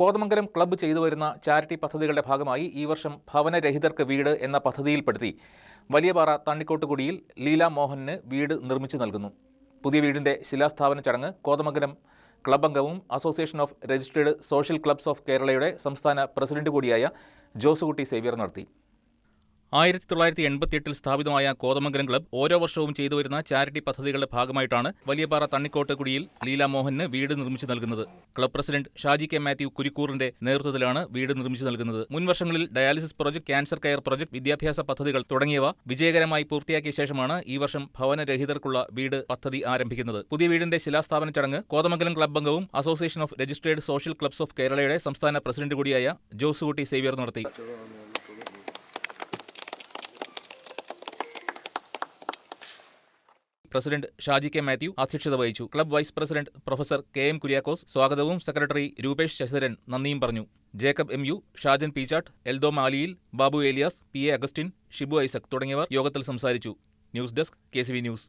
Kothamangalam club ചെയ്തു വരുന്ന charity പദ്ധതികളുടെ ഭാഗമായി ഈ വർഷം ഭവനരഹിതർക്ക് വീട് എന്ന പദ്ധതിയിൽപ്പെടുത്തി. വലിയപാറ തണ്ണിക്കോട്ടുകുടിയിൽ ലീല മോഹനന് വീട് നിർമ്മിച്ചു നൽകുന്നു. പുതിയ വീടിന്റെ ശിലാസ്ഥാപന ചടങ്ങ് കോതമംഗലം ക്ലബ് അംഗവും association of registered social clubs of കേരളയുടെ സംസ്ഥാന പ്രസിഡന്റ് കൂടിയായ ജോസുകുട്ടി സേവ്യർ നടത്തി. ആയിരത്തി തൊള്ളായിരത്തി എൺപത്തിയെട്ടിൽ സ്ഥാപിതമായ കോതമംഗലം ക്ലബ് ഓരോ വർഷവും ചെയ്തു വരുന്ന ചാരിറ്റി പദ്ധതികളുടെ ഭാഗമായിട്ടാണ് വലിയപാറ തണ്ണിക്കോട്ടുകുടിയിൽ ലീല മോഹന് വീട് നിർമ്മിച്ചു നൽകുന്നത്. Club president Shaji K Mathew കുരിക്കൂറിന്റെ നേതൃത്വത്തിലാണ് വീട് നിർമ്മിച്ചു നൽകുന്നത്. മുൻ വർഷങ്ങളിൽ dialysis project cancer care project വിദ്യാഭ്യാസ പദ്ധതികൾ തുടങ്ങിയവ വിജയകരമായി പൂർത്തിയാക്കിയ ശേഷമാണ് ഈ വർഷം ഭവനരഹിതർക്കുള്ള വീട് പദ്ധതി ആരംഭിക്കുന്നത്. പുതിയ വീടിന്റെ ശിലാസ്ഥാപന ചടങ്ങ് കോതമംഗലം ക്ലബ് അംഗവും association of registered social clubs of കേരളയുടെ സംസ്ഥാന പ്രസിഡന്റ് കൂടിയായ ജോസുകുട്ടി സേവ്യർ നടത്തി. പ്രസിഡന്റ് ഷാജി കെ മാത്യു അധ്യക്ഷത വഹിച്ചു. Club vice president professor K M Kuriakose സ്വാഗതവും സെക്രട്ടറി രൂപേഷ് ശശിധരൻ നന്ദിയും പറഞ്ഞു. Jacob M U Shajan Peechatt Eldho Maliyil Babu Elias P A Augustine Shibu Isaac തുടങ്ങിയവർ യോഗത്തിൽ സംസാരിച്ചു. News desk K news.